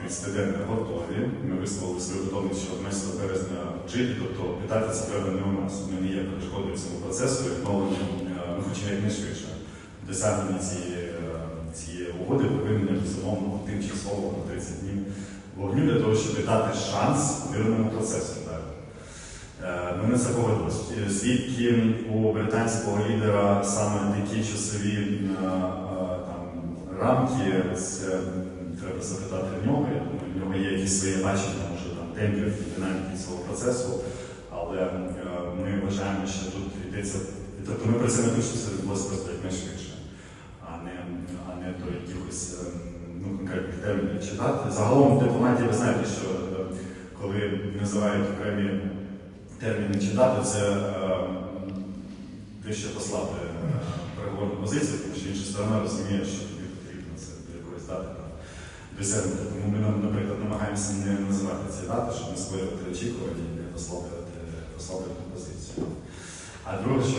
30 готові. Ми висловили свою готовність, що 11 березня вчити, тобто питати це треба не у нас. Ми не є перешкодою цьому процесу, і відновленням, е, ми хочемо якнайшвидше досягнення цієї, е, цієї угоди повинні безумовно тимчасово на 30 днів вогню для того, щоб дати шанс мирному процесу. Е, Ми на це погодились. Е, Звідки у британського лідера саме такі часові там, рамки, це треба запитати в нього. Я думаю, в нього є якісь своє бачення, може там темпів і динаміки цього процесу, але е, ми вважаємо, що тут йдеться. Тобто ми працюємо тому, що це відбулося просто якнайшвидше, а не, а не до якихось е, ну, конкретних термінів читати. Загалом в дипломатії ви знаєте, що е, коли називають окремі терміни читати, це дещо послабе е, переговорну позицію, тому що інша сторона розуміє, що тобі потрібно це до якоїсь дати там. Тому ми, наприклад, намагаємося не називати ці дати, щоб не створювати очікування і не послаблювати, послаблювати позицію. А друге, що